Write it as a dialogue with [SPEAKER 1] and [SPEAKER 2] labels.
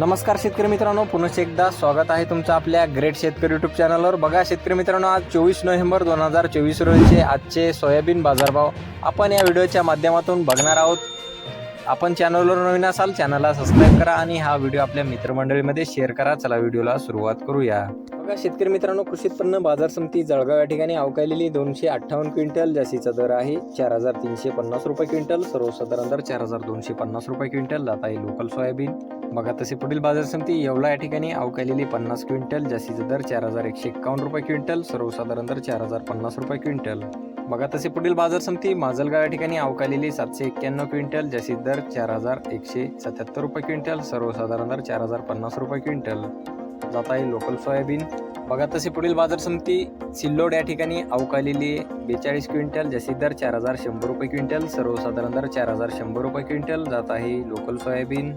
[SPEAKER 1] नमस्कार शेतकरी मित्रांनो पुन्हा एकदा स्वागत आहे तुमचं आपल्या ग्रेट शेतकरी युट्यूब चॅनलवर बघा शेतकरी मित्रांनो आज चोवीस नोव्हेंबर दोन हजार चोवीस रोजीचे आजचे सोयाबीन बाजारभाव आपण या व्हिडिओच्या माध्यमातून बघणार आहोत. आपण चॅनलवर नवीन असाल चॅनलला सबस्क्राईब करा आणि हा व्हिडिओ आपल्या मित्रमंडळीमध्ये शेअर करा. चला व्हिडिओला सुरुवात करूया. बघा शेतकरी मित्रांनो कृषी उत्पन्न बाजार समिती जळगाव या ठिकाणी अवकालेली दोनशे अठ्ठावन्न क्विंटल जास्तीचा दर आहे. चार हजार तीनशे पन्नास रुपये क्विंटल सर्वसाधारण दर चार हजार दोनशे पन्नास रुपये क्विंटल. जात आहे लोकल सोयाबीन बघा तसे पुढील बाजार समिती येवला या ठिकाणी अवकालेली पन्नास क्विंटल जास्तीचा दर चार हजार एकशे एक्कावन्न रुपये क्विंटल सर्वसाधारण दर चार हजार पन्नास रुपये क्विंटल. बघा तसे पुढील बाजार समिती माजलगाव या ठिकाणी अवकालेली सातशे एक्क्याण्णव क्विंटल जास्तीत दर चार हजार एकशे सत्याहत्तर रुपये क्विंटल सर्वसाधारण दर चार हजार पन्नास रुपये क्विंटल. जात आहे लोकल सोयाबीन. बघा तसे पुढील बाजार समिती सिल्लोड या ठिकाणी अवकालेली बेचाळीस क्विंटल जास्तीत दर चार हजार शंभर रुपये क्विंटल सर्वसाधारण दर चार हजार शंभर रुपये क्विंटल. जात आहे लोकल सोयाबीन.